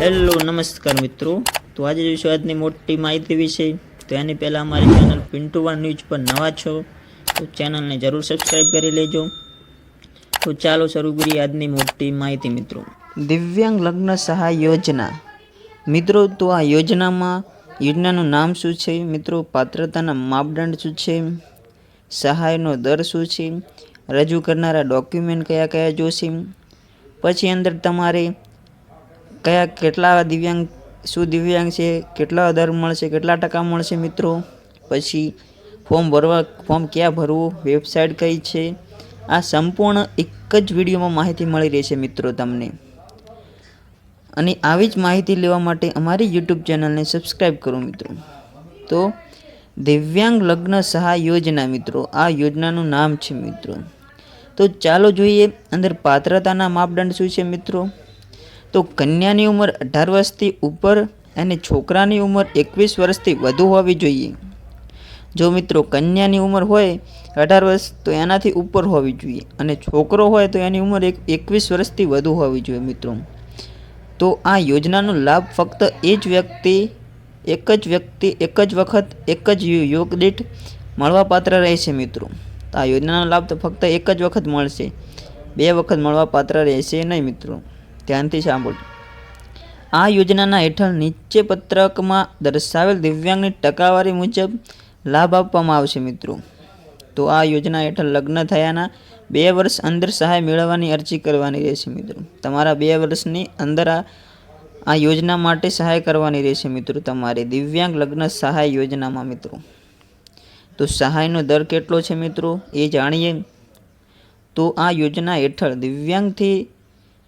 Hello નમસ્કાર મિત્રો. તો આજે જોઈશું આજની મોટી માહિતી વિશે, તો એની પહેલાં અમારી ચેનલ પિન્ટુ વન ન્યૂઝ પર નવા છો, તો ચેનલને જરૂર સબસ્ક્રાઈબ કરી લેજો. તો ચાલો શરૂ કરીએ આજની મોટી માહિતી મિત્રો. દિવ્યાંગ લગ્ન સહાય યોજના. મિત્રો, તો આ યોજનામાં યોજનાનું નામ શું છે? મિત્રો, પાત્રતાના માપદંડ શું છે? સહાયનો દર શું છે? રજૂ કરનારા ડોક્યુમેન્ટ કયા કયા જોશે? પછી અંદર તમારે કયા કેટલા દિવ્યાંગ, શું દિવ્યાંગ છે, કેટલા દર મળશે, કેટલા ટકા મળશે મિત્રો? પછી ફોર્મ ભરવા, ફોર્મ ક્યાં ભરવું, વેબસાઇટ કઈ છે? આ સંપૂર્ણ એક જ વિડીયોમાં માહિતી મળી રહેશે મિત્રો તમને. અને આવી જ માહિતી લેવા માટે અમારી યુટ્યુબ ચેનલને સબસ્ક્રાઈબ કરો મિત્રો. તો દિવ્યાંગ લગ્ન સહાય યોજના મિત્રો, આ યોજનાનું નામ છે મિત્રો. તો ચાલો જોઈએ અંદર પાત્રતાના માપદંડ શું છે મિત્રો? તો કન્યાની ઉંમર અઢાર વર્ષથી ઉપર અને છોકરાની ઉંમર એકવીસ વર્ષથી વધુ હોવી જોઈએ. જો મિત્રો કન્યાની ઉંમર હોય અઢાર વર્ષ, તો એનાથી ઉપર હોવી જોઈએ અને છોકરો હોય તો એની ઉંમર એક એકવીસ વર્ષથી વધુ હોવી જોઈએ મિત્રો. તો આ યોજનાનો લાભ ફક્ત એ જ વ્યક્તિ, એક જ વ્યક્તિ, એક જ વખત, એક જ યોગ દીઠ મળવાપાત્ર રહેશે મિત્રો. તો આ યોજનાનો લાભ તો ફક્ત એક જ વખત મળશે. બે વખત મળવાપાત્ર રહેશે નહીં મિત્રો. ધ્યાનથી સાંભળજો. આ યોજનાના હેઠળ નીચે પત્રકમાં દર્શાવેલ દિવ્યાંગની ટકાવારી મુજબ લાભ આપવામાં આવશે મિત્રો. તો આ યોજના હેઠળ લગ્ન થયાના બે વર્ષ અંદર સહાય મેળવવાની અરજી કરવાની રહેશે મિત્રો. તમારા બે વર્ષની અંદર આ આ યોજના માટે સહાય કરવાની રહેશે મિત્રો તમારે દિવ્યાંગ લગ્ન સહાય યોજનામાં મિત્રો. તો સહાયનો દર કેટલો છે મિત્રો એ જાણીએ? તો આ યોજના હેઠળ દિવ્યાંગથી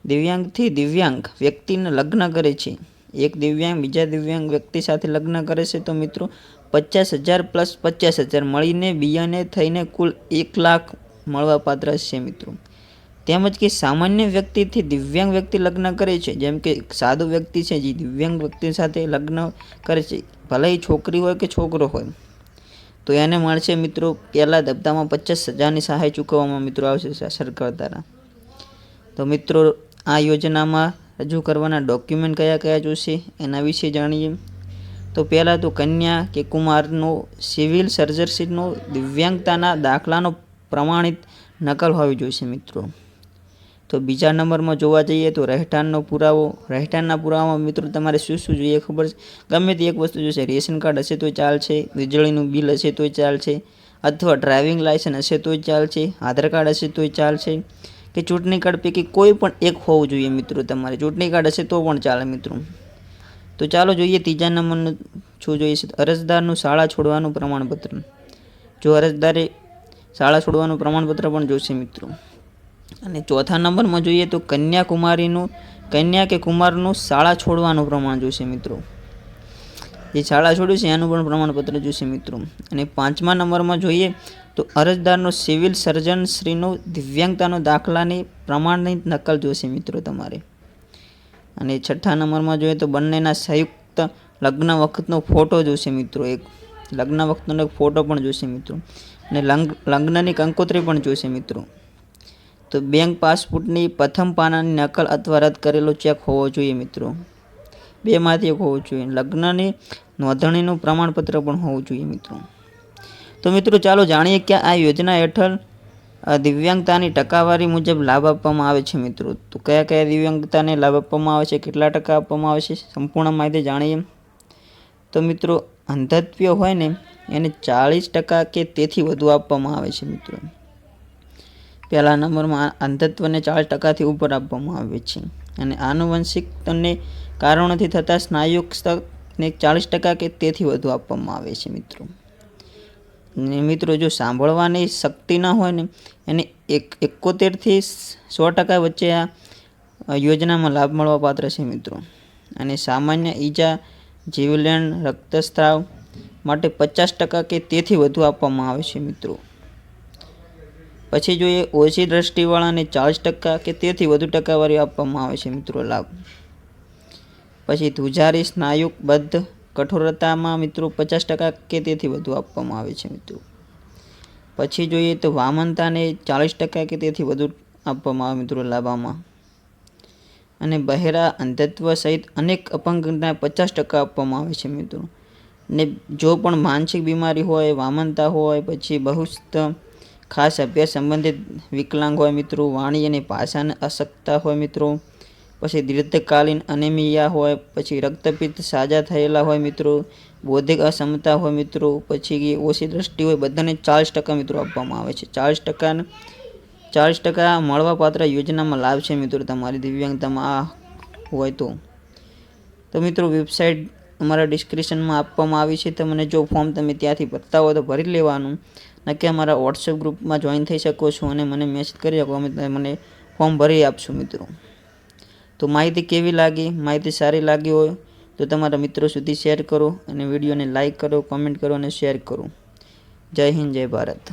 દિવ્યાંગથી દિવ્યાંગ વ્યક્તિને લગ્ન કરે છે. એક દિવ્યાંગ બીજા દિવ્યાંગ વ્યક્તિ સાથે લગ્ન કરે છે તો મિત્રો પચાસ હજાર પ્લસ પચાસ હજાર મળીને બિયાને થઈને કુલ એક લાખ મળવાપાત્ર છે મિત્રો. તેમજ કે સામાન્ય વ્યક્તિથી દિવ્યાંગ વ્યક્તિ લગ્ન કરે છે. જેમ કે સાદો વ્યક્તિ છે જે દિવ્યાંગ વ્યક્તિ સાથે લગ્ન કરે છે. ભલે એ છોકરી હોય કે છોકરો હોય. તો એને મળશે મિત્રો પહેલાં ધબધામાં પચાસ હજારની સહાય ચૂકવવામાં મિત્રો આવશે સરકાર દ્વારા. તો મિત્રો આ યોજનામાં રજૂ કરવાના ડોક્યુમેન્ટ કયા કયા જોશે એના વિશે જાણીએ. તો પહેલાં તો કન્યા કે કુમારનો સિવિલ સર્જનશીપનો દિવ્યાંગતાના દાખલાનો પ્રમાણિત નકલ હોવી જોઈશે મિત્રો. તો બીજા નંબરમાં જોવા જઈએ તો રહેઠાણનો પુરાવો, રહેઠાણના પુરાવામાં મિત્રો તમારે શું શું જોઈએ ખબર છે? ગમે તે એક વસ્તુ જોશે, રેશન કાર્ડ હશે તો ચાલશે, વીજળીનું બિલ હશે તો ચાલશે, અથવા ડ્રાઇવિંગ લાયસન્સ હશે તો ચાલશે, આધાર કાર્ડ હશે તો ચાલશે કે ચૂંટણી કાર્ડ પૈકી કોઈ પણ એક હોવું જોઈએ મિત્રો તમારે. ચૂંટણી કાર્ડ હશે તો પણ ચાલે મિત્રો. તો ચાલો જોઈએ ત્રીજા નંબરનું શું જોઈએ છે. અરજદારનું શાળા છોડવાનું પ્રમાણપત્ર. જો અરજદારે શાળા છોડવાનું પ્રમાણપત્ર પણ જોશે મિત્રો. અને ચોથા નંબરમાં જોઈએ તો કન્યાકુમારીનું, કન્યા કે કુમારનું શાળા છોડવાનું પ્રમાણ જોશે મિત્રો. જે શાળા છોડ્યું છે એનું પણ પ્રમાણપત્ર જોશે મિત્રો. અને પાંચમા નંબરમાં જોઈએ તો અરજદારનો સિવિલ સર્જન શ્રીનો દિવ્યાંગતાનો દાખલાની પ્રમાણની નકલ જોશે મિત્રો તમારે. અને છઠ્ઠા નંબરમાં જોઈએ તો બંનેના સંયુક્ત લગ્ન વખતનો ફોટો જોશે મિત્રો એક. લગ્ન વખતનો એક ફોટો પણ જોશે મિત્રો. અને લગ્નની કંકોત્રી પણ જોશે મિત્રો. તો બેંક પાસપોર્ટની પ્રથમ પાનાની નકલ અથવા રદ કરેલો ચેક હોવો જોઈએ મિત્રો. બેમાંથી એક હોવો જોઈએ. લગ્નની નોંધણીનું પ્રમાણપત્ર પણ હોવું જોઈએ મિત્રો. તો મિત્રો ચાલો જાણીએ કે આ યોજના હેઠળ દિવ્યાંગતાની ટકાવારી મુજબ લાભ આપવામાં આવે છે મિત્રો. તો કયા કયા દિવ્યાંગતાને લાભ આપવામાં આવે છે, કેટલા ટકા આપવામાં આવે છે, સંપૂર્ણ માહિતી જાણીએ. તો મિત્રો, અંધત્વ હોય ને, એને ચાળીસ ટકા કે તેથી વધુ આપવામાં આવે છે મિત્રો. પહેલા નંબરમાં અંધત્વને ચાલીસ ટકાથી ઉપર આપવામાં આવે છે. અને આનુવંશિક તને કારણોથી થતા સ્નાયુ ચાળીસ ટકા કે તેથી વધુ આપવામાં આવે છે મિત્રો. મિત્રો, જો સાંભળવાની શક્તિ ન હોય ને, એને એક, એકોતેરથી સો ટકા વચ્ચે આ યોજનામાં લાભ મળવા પાત્ર છે મિત્રો. અને સામાન્ય ઈજા જીવલેણ રક્તસ્રાવ માટે પચાસ ટકા કે તેથી વધુ આપવામાં આવે છે મિત્રો. પછી જોઈએ ઓછી દ્રષ્ટિવાળાને ચાલીસ ટકા કે તેથી વધુ ટકાવારી આપવામાં આવે છે મિત્રો લાભ. પછી ધુજારી સ્નાયુબદ્ધ કઠોરતામાં મિત્રો પચાસ ટકા કે તેથી વધુ આપવામાં આવે છે મિત્રો. પછી જોઈએ તો વામનતાને ચાલીસ ટકા કે તેથી વધુ આપવામાં આવે મિત્રો લાભામાં. અને બહેરા અંધત્વ સહિત અનેક અપંગના પચાસ ટકા આપવામાં આવે છે મિત્રો. ને જો પણ માનસિક બીમારી હોય, વામનતા હોય, પછી બહુસ્ત ખાસ અભ્યાસ સંબંધિત વિકલાંગ હોય મિત્રો, વાણી અને ભાષાને અશક્તા હોય મિત્રો પછી દીર્ઘકાલીન અનેમિયા હોય, પછી રક્તપિત્ત સાજા થયેલા હોય મિત્રો, બૌદ્ધિક અક્ષમતા હોય મિત્રો, પછી ઓછી દ્રષ્ટિ હોય, બધાને ચાલીસ ટકા મિત્રો આપવામાં આવે છે. ચાલીસ ટકા ચાલીસ ટકા મળવાપાત્ર યોજનામાં લાભ છે મિત્રો તમારી દિવ્યાંગતામાં આ હોય તો. તો મિત્રો વેબસાઇટ અમારા ડિસ્ક્રિપ્શનમાં આપવામાં આવી છે. તમને જો ફોર્મ તમે ત્યાંથી ભરતા હોય તો ભરી લેવાનું. નક્કી અમારા વોટ્સએપ ગ્રુપમાં જોઈન થઈ શકો છો અને મને મેસેજ કરી શકો. અમે મને ફોર્મ ભરી આપશું મિત્રો. તો માહિતી કેવી લાગી? માહિતી સારી લાગી હોય તો તમારા મિત્રો સુધી શેર કરો અને વિડીયોને લાઈક કરો કોમેન્ટ કરો અને શેર કરો. જય હિન્દ, જય ભારત.